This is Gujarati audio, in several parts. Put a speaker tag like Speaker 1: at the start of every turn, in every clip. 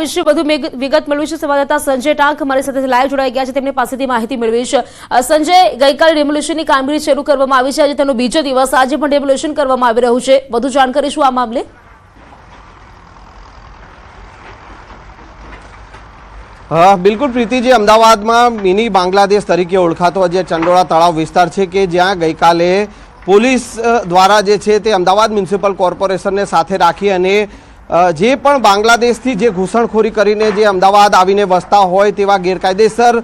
Speaker 1: વિશે વધુ વિગત મેળવી છે સંવાદદાતા સંજય ટાંક અમારી સાથે લાઈવ જોડાઈ ગયા છે. તેમની પાસેથી માહિતી મેળવી છે. સંજય, ગઈકાલે રેમોલ્યુશનની કામગીરી શરૂ કરવામાં આવી છે. આજે તેનો બીજો દિવસ. આજે પણ રેમોલ્યુશન કરવામાં આવી રહ્યું છે. વધુ જાણકારી શું આ મામલે?
Speaker 2: હા, બિલકુલ પ્રીતિજી અમદાવાદમાં મિની બાંગ્લાદેશ તરીકે ઓળખાતો જે ચંડોળા તળાવ વિસ્તાર છે કે જ્યાં ગઈકાલે પોલીસ દ્વારા જે છે તે અમદાવાદ મ્યુનિસિપલ કોર્પોરેશનને સાથે રાખી અને જે પણ બાંગ્લાદેશથી જે ઘૂસણખોરી કરીને જે અમદાવાદ આવીને વસતા હોય તેવા ગેરકાયદેસર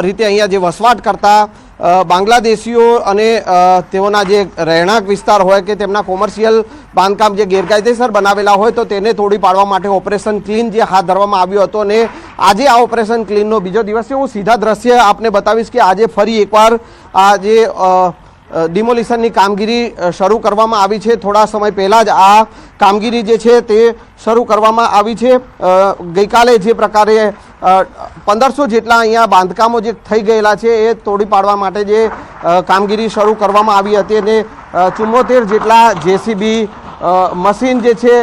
Speaker 2: રીતે અહીંયા જે વસવાટ કરતા બાંગ્લાદેશીઓ અને તેઓના જે રહેણાંક વિસ્તાર હોય કે તેમના કોમર્શિયલ બાંધકામ જે ગેરકાયદેસર બનાવેલા હોય તો તેને તોડી પાડવા માટે ઓપરેશન ક્લીન જે હાથ ધરવામાં આવ્યું હતું અને આજે આ ઓપરેશન ક્લીનનો બીજો દિવસ છે. હું સીધા દ્રશ્ય આપને બતાવીશ કે આજે ફરી એકવાર આ જે ડિમોલિશનની કામગીરી શરૂ કરવામાં આવી છે. થોડા સમય પહેલાં જ આ કામગીરી જે છે તે શરૂ કરવામાં આવી છે. ગઈકાલે જે પ્રકારે પંદરસો જેટલા અહીંયા બાંધકામો જે થઈ ગયેલા છે એ તોડી પાડવા માટે જે કામગીરી શરૂ કરવામાં આવી હતી અને ચુમ્મોતેર જેટલા જેસીબી મશીન જે છે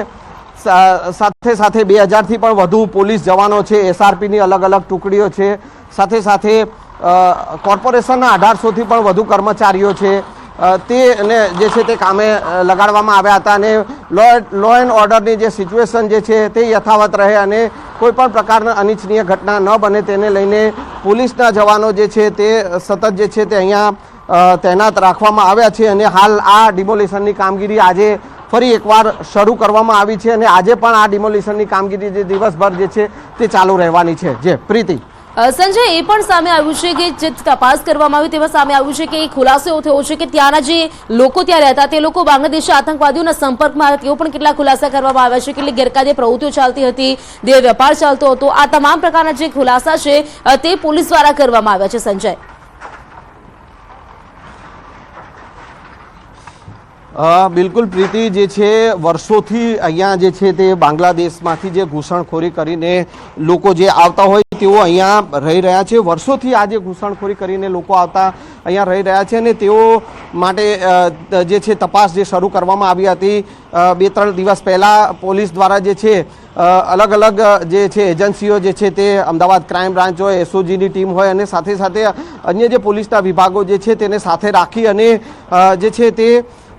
Speaker 2: સાથે સાથે બે હજારથી પણ વધુ પોલીસ જવાનો છે. એસઆરપીની અલગ અલગ ટુકડીઓ છે. સાથે સાથે કોર્પોરેશનના અઢારસોથી પણ વધુ કર્મચારીઓ છે. તેને જે છે તે કામે લગાડવામાં આવ્યા હતા અને લો લો એન્ડ ઓર્ડરની જે સિચ્યુએશન જે છે તે યથાવત રહે અને કોઈપણ પ્રકારના અનિચ્છનીય ઘટના ન બને તેને લઈને પોલીસના જવાનો જે છે તે સતત જે છે તે અહીંયા તૈનાત રાખવામાં આવ્યા છે અને હાલ આ ડિમોલિશનની કામગીરી આજે ફરી એકવાર શરૂ કરવામાં આવી છે અને આજે પણ આ ડિમોલિશનની કામગીરી જે દિવસભર જે છે તે ચાલુ રહેવાની છે. જે પ્રીતિ.
Speaker 1: સંજય, એ પણ સામે આવ્યું છે કે જે તપાસ કરવામાં આવી તેમાં સામે આવ્યું છે કે એ ખુલાસો થયો છે કે ત્યાંના જે લોકો ત્યાં રહેતા તે લોકો બાંગ્લાદેશી આતંકવાદીઓના સંપર્કમાં આવ્યા તેઓ પણ કેટલા ખુલાસા કરવામાં આવ્યા છે, કેટલી ગેરકાયદે પ્રવૃત્તિઓ ચાલતી હતી, દેહ વેપાર ચાલતો હતો. આ તમામ પ્રકારના જે ખુલાસા છે તે પોલીસ દ્વારા કરવામાં આવ્યા છે, સંજય.
Speaker 2: બિલકુલ પ્રીતિ, જે છે, વર્ષોથી અહીંયા જે છે તે બાંગ્લાદેશમાંથી જે ઘૂસણખોરી કરીને લોકો જે આવતા હોય તેઓ અહીંયા રહી રહ્યા છે. વર્ષોથી આ જે ઘૂસણખોરી કરીને લોકો આવતા અહીંયા રહી રહ્યા છે અને તેઓ માટે જે છે તપાસ જે શરૂ કરવામાં આવી હતી બે ત્રણ દિવસ પહેલાં પોલીસ દ્વારા જે છે અલગ અલગ જે છે એજન્સીઓ જે છે તે અમદાવાદ ક્રાઇમ બ્રાન્ચ હોય, એસઓજીની ટીમ હોય અને સાથે સાથે અન્ય જે પોલીસના વિભાગો જે છે તેને સાથે રાખી અને જે છે તે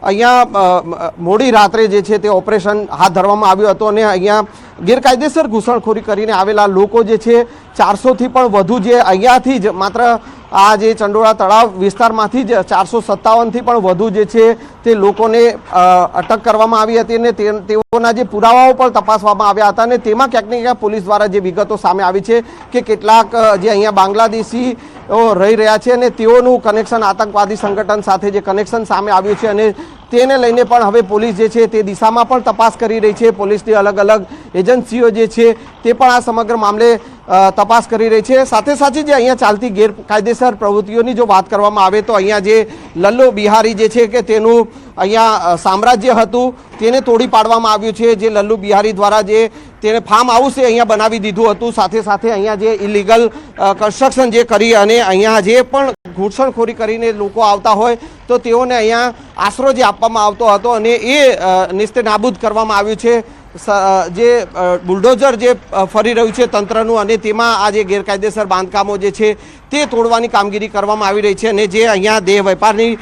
Speaker 2: અહીંયા મોડી રાત્રે જે છે તે ઓપરેશન હાથ ધરવામાં આવ્યું હતું અને અહીંયા ગેરકાયદેસર ઘૂસણખોરી કરીને આવેલા લોકો જે છે ચારસોથી પણ વધુ જે અહીંયાથી જ માત્ર આ જે ચંડોળા તળાવ વિસ્તારમાંથી જ ચારસો સત્તાવનથી પણ વધુ જે છે તે લોકોને અટક કરવામાં આવી હતી અને તેઓના જે પુરાવાઓ પણ તપાસવામાં આવ્યા હતા અને તેમાં ક્યાંક ને ક્યાંક પોલીસ દ્વારા જે વિગતો સામે આવી છે કે કેટલાક જે અહીંયા બાંગ્લાદેશી રહી રહ્યા છે અને તેઓનું કનેક્શન આતંકવાદી સંગઠન સાથે જે કનેક્શન સામે આવ્યું છે અને તેને લઈને પણ હવે પોલીસ જે છે તે દિશામાં પણ તપાસ કરી રહી છે. પોલીસની અલગ અલગ એજન્સીઓ જે છે તે પણ આ સમગ્ર મામલે તપાસ કરી રહી છે. સાથે સાથે જે અહીંયા ચાલતી ગેરકાયદેસર પ્રવૃત્તિઓની જો વાત કરવામાં આવે તો અહીંયા જે લલ્લો બિહારી જે છે કે તેનું અહીંયા સામ્રાજ્ય હતું, તેને તોડી પાડવામાં આવ્યું છે. જે લલ્લુ બિહારી દ્વારા જે તેને ફાર્મ હાઉસ એ અહીંયા બનાવી દીધું હતું. સાથે સાથે અહીંયા જે ઇલીગલ કન્સ્ટ્રક્શન જે કરી અને અહીંયા જે પણ ઘૂસણખોરી કરીને લોકો આવતા હોય, તો તેઓને અહીંયા આશરો જે આપવામાં આવતો હતો અને એ નિસ્તે નાબૂદ કરવામાં આવ્યું છે. જે બુલડોઝર જે ફરી રહ્યું છે તંત્રનું અને તેમાં આ જે ગેરકાયદેસર બાંધકામો જે છે તે તોડવાની કામગીરી કરવામાં આવી રહી છે અને જે અહીંયા દેહ વેપારની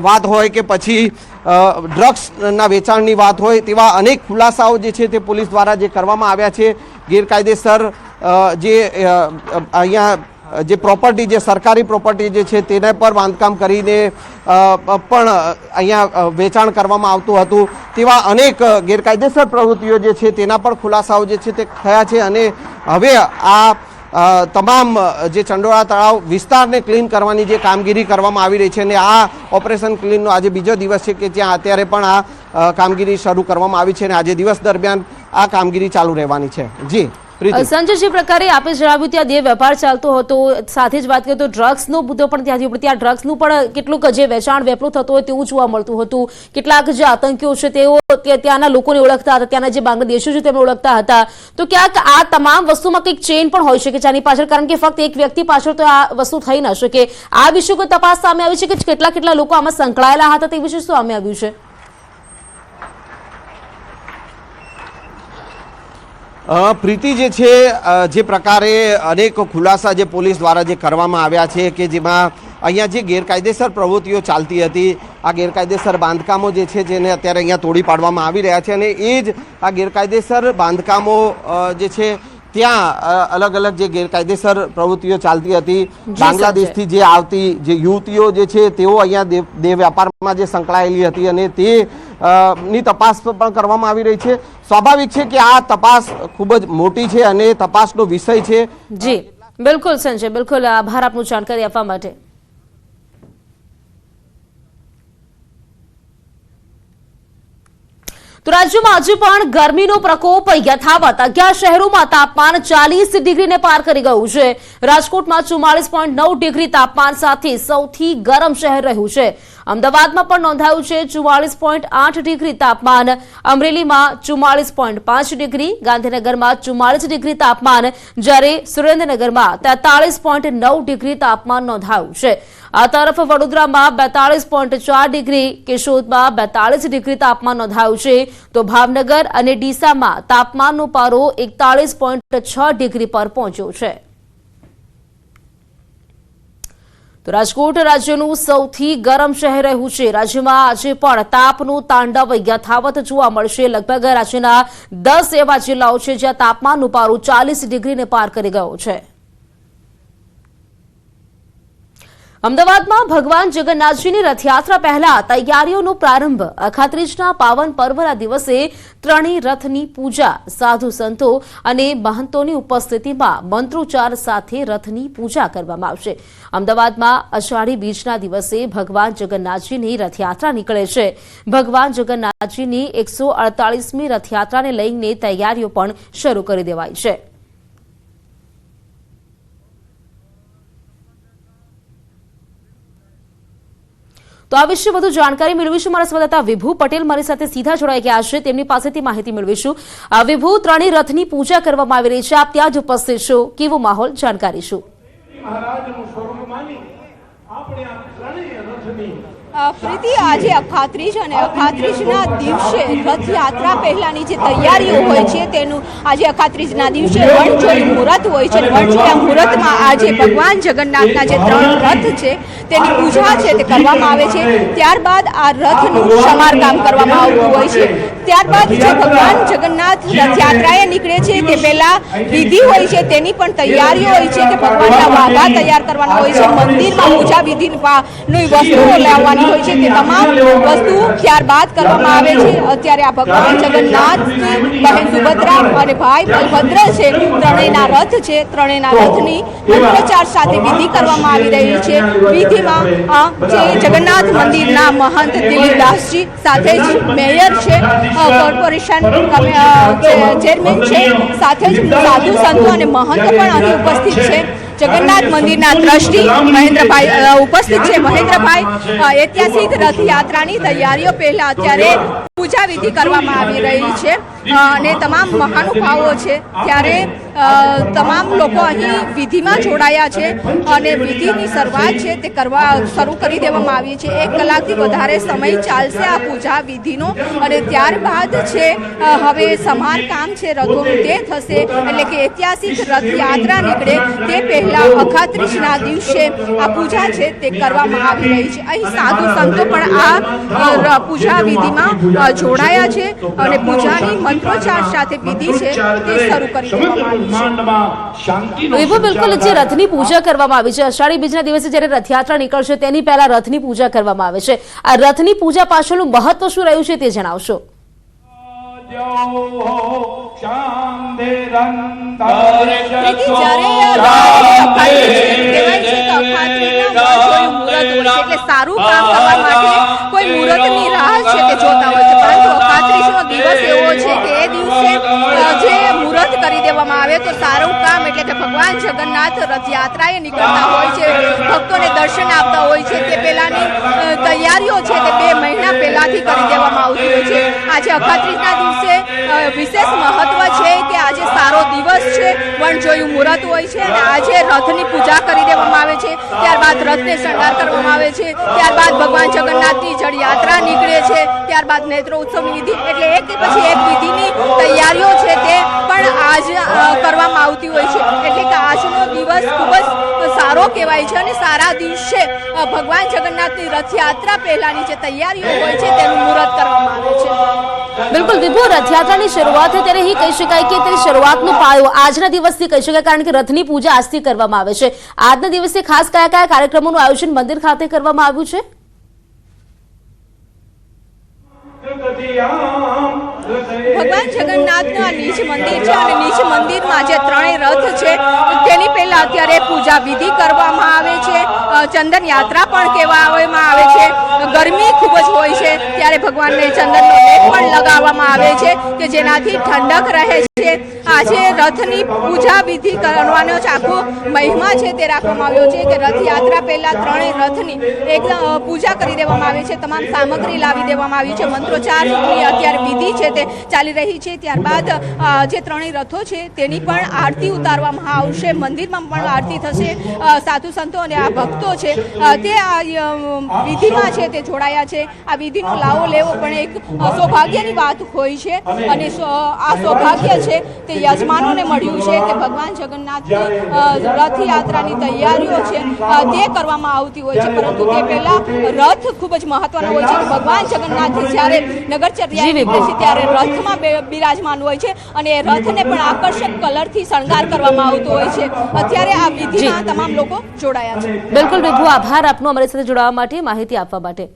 Speaker 2: વાત હોય કે પછી ડ્રગ્સના વેચાણની વાત હોય તેવા અનેક ખુલાસાઓ જે છે તે પોલીસ દ્વારા જે કરવામાં આવ્યા છે, ગેરકાયદેસર જે અહીંયા જે પ્રોપર્ટી જે સરકારી પ્રોપર્ટી જે છે, તેને પર બાંધકામ કરીને પણ અહીંયા વેચાણ કરવામાં આવતું હતું. તેવા અનેક ગેરકાયદેસર પ્રવૃત્તિઓ જે છે, તેના પણ ખુલાસાઓ જે છે, તે થયા છે અને હવે આ તમામ જે ચંડોળા તળાવ વિસ્તારને ક્લીન કરવાની જે કામગીરી કરવામાં આવી રહી છે અને આ ઓપરેશન ક્લીનનો આજે બીજો દિવસ છે કે જ્યાં અત્યારે પણ આ કામગીરી શરૂ કરવામાં આવી છે અને આજે દિવસ દરમિયાન આ કામગીરી ચાલુ રહેવાની છે. જી.
Speaker 1: સંજય જે પ્રકારે આપે જણાવ્યું ત્યાં દેહ વેપાર ચાલતો હતો, સાથે જ વાત કરીએ તો ડ્રગ્સનો મુદ્દો પણ ત્યાંથી ઉપર ત્યાં ડ્રગ્સનું પણ કેટલુંક જે વેચાણ વેપલું થતું હોય તેવું જોવા મળતું હતું. કેટલાક જે આતંકીઓ છે તેઓ ત્યાં- ત્યાંના લોકોને ઓળખતા હતા, ત્યાંના જે બાંગ્લાદેશીઓ છે તેમને ઓળખતા હતા. તો ક્યાંક આ તમામ વસ્તુમાં કંઈક ચેન પણ હોઈ શકે છે આની પાછળ, કારણ કે ફક્ત એક વ્યક્તિ પાછળ તો આ વસ્તુ થઈ ન શકે. આ વિશે કોઈ તપાસ સામે આવી છે કે કેટલા કેટલા લોકો આમાં સંકળાયેલા હતા તે વિશે શું સામે આવ્યું છે?
Speaker 2: પ્રીતિ જે છે જે પ્રકારે અનેક ખુલાસા જે પોલીસ દ્વારા જે કરવામાં આવ્યા છે કે જેમાં અહીંયા જે ગેરકાયદેસર પ્રવૃત્તિઓ ચાલતી હતી આ ગેરકાયદેસર બાંધકામો જે છે જેને અત્યારે અહીંયા તોડી પાડવામાં આવી રહ્યા છે અને એ જ આ ગેરકાયદેસર બાંધકામો જે છે ત્યાં અલગ અલગ જે ગેરકાયદેસર પ્રવૃત્તિઓ ચાલતી હતી. બાંગ્લાદેશથી જે આવતી જે યુવતીઓ જે છે તેઓ અહીંયા દે દેહ વ્યાપારમાં જે સંકળાયેલી હતી અને તે ની તપાસ પણ કરવામાં આવી રહી છે. સ્વાભાવિક છે કે આ તપાસ ખૂબ જ મોટી છે અને તપાસનો વિષય છે.
Speaker 1: જી, બિલકુલ સંજય, બિલકુલ આભાર આપનું જાણકારી આપવા માટે. તો રાજ્યમાં આજે પણ ગરમીનો પ્રકોપ યથાવત. અગિયાર શહેરોમાં તાપમાન ચાલીસ ડિગ્રીને પાર કરી ગયું છે. રાજકોટમાં ચુમ્માલીસ પોઈન્ટ નવ ડિગ્રી તાપમાન સાથે સૌથી ગરમ શહેર રહ્યું છે. અમદાવાદમાં પણ નોંધાયું છે ચુમ્માલીસ પોઈન્ટ આઠ ડિગ્રી તાપમાન. અમરેલીમાં ચુમ્માલીસ પોઈન્ટ પાંચ ડિગ્રી. ગાંધીનગરમાં ચુમ્માલીસ ડિગ્રી તાપમાન. જ્યારે સુરેન્દ્રનગરમાં તેતાલીસ પોઈન્ટ નવ ડિગ્રી તાપમાન નોંધાયું છે. આ તરફ વડોદરામાં બેતાળીસ પોઈન્ટ ચાર ડિગ્રી, કેશોદમાં બેતાળીસ ડિગ્રી તાપમાન નોંધાયું છે. તો ભાવનગર અને ડીસામાં તાપમાનનો પારો એકતાળીસ પોઈન્ટ છ ડિગ્રી પર પહોંચ્યો છે. તો રાજકોટ રાજ્યનું સૌથી ગરમ શહેર રહ્યું છે. રાજ્યમાં આજે પણ તાપનું તાંડવ યથાવત જોવા મળશે. લગભગ રાજ્યના દસ એવા જિલ્લાઓ છે જ્યાં તાપમાનનું પારું ચાલીસ ડિગ્રીને પાર કરી ગયો છે. અમદાવાદમાં ભગવાન જગન્નાથજીની રથયાત્રા પહેલા તૈયારીઓનો પ્રારંભ. અખાત્રીજના પાવન પર્વના દિવસે ત્રણેય રથની પૂજા સાધુ સંતો અને મહંતોની ઉપસ્થિતિમાં મંત્રોચ્ચાર સાથે રથની પૂજા કરવામાં આવશે. અમદાવાદમાં અષાઢી બીજના દિવસે ભગવાન જગન્નાથજીની રથયાત્રા નીકળે છે. ભગવાન જગન્નાથજીની એકસો અડતાળીસમી રથયાત્રાને લઈને તૈયારીઓ પણ શરૂ કરી દેવાઈ છે. તો આ વિશે વધુ જાણકારી મેળવીશું. મારા સંવાદદાતા વિભુ પટેલ મારી સાથે સીધા જોડાઈ ગયા છે. તેમની પાસેથી માહિતી મેળવીશું. વિભુ, ત્રણેય રથની પૂજા કરવામાં આવી રહી છે. આપ ત્યાં જ ઉપસ્થિત છો. કેવો માહોલ? જાણકારી શું?
Speaker 3: આપણે આ ત્રણેય રથની
Speaker 4: પ્રીતિ, આજે અખાત્રીજ અને અખાત્રીજના દિવસે રથયાત્રા પહેલાની જે તૈયારીઓ હોય છે તેનું આજે અખાત્રીજના દિવસે વણજોઈ મુહૂર્ત હોય છે. વણજોયા મુહૂર્તમાં આજે ભગવાન જગન્નાથના જે ત્રણ રથ છે, તેની પૂજા છે તે કરવામાં આવે છે. ત્યારબાદ આ રથનું સમારકામ કરવામાં આવતું હોય છે. ત્યારબાદ જે ભગવાન જગન્નાથ રથયાત્રાએ નીકળે છે તે પહેલા વિધિ હોય છે, તેની પણ તૈયારીઓ હોય છે કે ભગવાનના વાઘા તૈયાર કરવાના હોય છે. મંદિરમાં પૂજા વિધિ વસ્તુઓ લાવવાની હોય છે તે તમામ વસ્તુ ત્યારબાદ કરવામાં આવે છે. અત્યારે આ ભગવાન જગન્નાથ બહેન સુભદ્રા અને ભાઈ બલભદ્ર છે, ત્રણેયના રથ છે, ત્રણેયના રથની મંત્રોચ્ચાર સાથે વિધિ કરવામાં આવી રહી છે. વિધિમાં જે જગન્નાથ મંદિરના મહંત દિલીપદાસજી સાથે જ મેયર છે કોર્પોરેશન ચેરમેન છે, સાથે જ સાધુ સંતો અને મહંત પણ અહીં ઉપસ્થિત છે. જગન્નાથ મંદિરના ટ્રસ્ટી મહેન્દ્રભાઈ ઉપસ્થિત છે. મહેન્દ્રભાઈ ઐતિહાસિક રથયાત્રાની તૈયારીઓ પહેલા અત્યારે પૂજા વિધિ કરવામાં આવી રહી છે. અને તમામ મહાનુભાવો છે. ત્યારે તમામ લોકો અહીં વિધિમાં જોડાયા છે અને વિધિની શરૂઆત છે તે કરવા શરૂ કરી દેવામાં આવી છે. એક કલાકથી વધારે સમય ચાલશે આ પૂજા વિધિનો અને ત્યારબાદ છે હવે હવે સમારકામ છે, રથોનું તે થશે. એટલે કે ઐતિહાસિક રથયાત્રા નીકળે તે પહેલાં અખાત્રીસના દિવસે આ પૂજા છે તે કરવામાં આવી રહી છે. અહીં સાધુ સંતો પણ આ પૂજા વિધિમાં જોડાયા છે અને પૂજાની મંત્રોચ્ચાર સાથે વિધિ છે તે શરૂ કરી દેવામાં આવી
Speaker 1: વિભુ બિલકુલ જે રથની પૂજા કરવામાં આવી છે. અષાઢી બીજના દિવસે જ્યારે રથયાત્રા નીકળશે તેની પહેલા રથની પૂજા કરવામાં આવે છે. આ રથની પૂજા પાછળનું મહત્વ શું રહ્યું છે તે જણાવશો.
Speaker 4: કે સારું કામ કરવા માટે કોઈ મુહૂર્તની રાહ છે તે જોતા હોય છે. પરંતુ અખાત્રીજનો દિવસ એવો છે કે મુહૂર્ત કરી દેવામાં આવે તો સારું કામ એટલે કે ભગવાન જગન્નાથ રથયાત્રાએ નીકળતા હોય છે, ભક્તોને દર્શન આપતા હોય છે, તે પહેલાની તૈયારીઓ છે તે બે મહિના પહેલાથી કરી દેવામાં આવતી હોય છે. આજે અખાત્રીજના દિવસે વિશેષ મહત્વ છે કે આજે સારો દિવસ છે છે વણજોયું મુહૂર્ત હોય છે અને આજે રથની પૂજા કરી દેવામાં આવે છે. ત્યારબાદ રથને શણગાર કરવામાં આવે છે. ત્યારબાદ ભગવાન જગન્નાથની જળયાત્રા નીકળે છે. ત્યારબાદ નેત્ર વિધિ એટલે એક પછી એક વિધિની તૈયારીઓ છે તે પણ આજ કરવામાં આવતી હોય છે. એટલે કે આજનો દિવસ ખૂબ જ સારો કહેવાય છે અને સારા દિવસે ભગવાન જગન્નાથની રથયાત્રા પહેલાની જે તૈયારીઓ હોય છે તેનું મુહૂર્ત કરવામાં આવે છે.
Speaker 1: બિલકુલ વિભુ રથયાત્રાની શરૂઆત હોય ત્યારે અહીં કહી શકાય કે તેની શરૂઆતનો પાયો આજના દિવસથી કહી શકાય કારણ કે રથની પૂજા આજથી કરવામાં આવે છે. આજના દિવસે ખાસ કયા કયા કાર્યક્રમોનું આયોજન મંદિર ખાતે કરવામાં આવ્યું છે?
Speaker 4: ભગવાન જગન્નાથનું આ નીચ મંદિર છે અને નીચ મંદિરમાં જે ત્રણેય રથ છે, તેની પહેલા અત્યારે પૂજા વિધિ કરવામાં આવે છે ચંદન યાત્રા પણ કહેવામાં આવે છે, ગરમી ખૂબ જ હોય છે, ત્યારે ભગવાનને ચંદનનો લેપ પણ લગાવવામાં આવે છે, કે જેનાથી ઠંડક રહે છે. આજે રથની પૂજા વિધિ કરવાનો જ આખો મહિમા છે તે રાખવામાં આવ્યો છે કે રથયાત્રા પહેલાં ત્રણેય રથની એકદમ પૂજા કરી દેવામાં આવે છે, તમામ સામગ્રી લાવી દેવામાં આવી છે મંત્રોચ્ચારની અત્યારે વિધિ છે તે ચાલી રહી છે. ત્યારબાદ જે ત્રણેય રથો છે તેની પણ આરતી ઉતારવામાં આવશે. મંદિરમાં પણ આરતી થશે. સાધુ સંતો અને આ ભક્તો છે તે આ વિધિમાં છે તે જોડાયા છે. આ વિધિનો લાવો લેવો પણ એક સૌભાગ્યની વાત હોય છે અને આ સૌભાગ્ય છે તે યજમાનોને મળ્યું છે. તે ભગવાન જગન્નાથની રથયાત્રાની તૈયારીઓ છે તે કરવામાં આવતી હોય છે. પરંતુ તે પહેલા રથ ખૂબ જ મહત્વનો હોય છે. ભગવાન જગન્નાથ જ્યારે નગરચર્યા ત્યારે રથમાં બિરાજમાન હોય છે અને રથને પણ આકર્ષક કલરથી શણગાર કરવામાં આવતો હોય છે. અત્યારે આ વિધિમાં તમામ લોકો જોડાયા છે.
Speaker 1: બિલકુલ વિભુ આભાર આપનો અમારી સાથે જોડાવા માટે માહિતી આપવા માટે.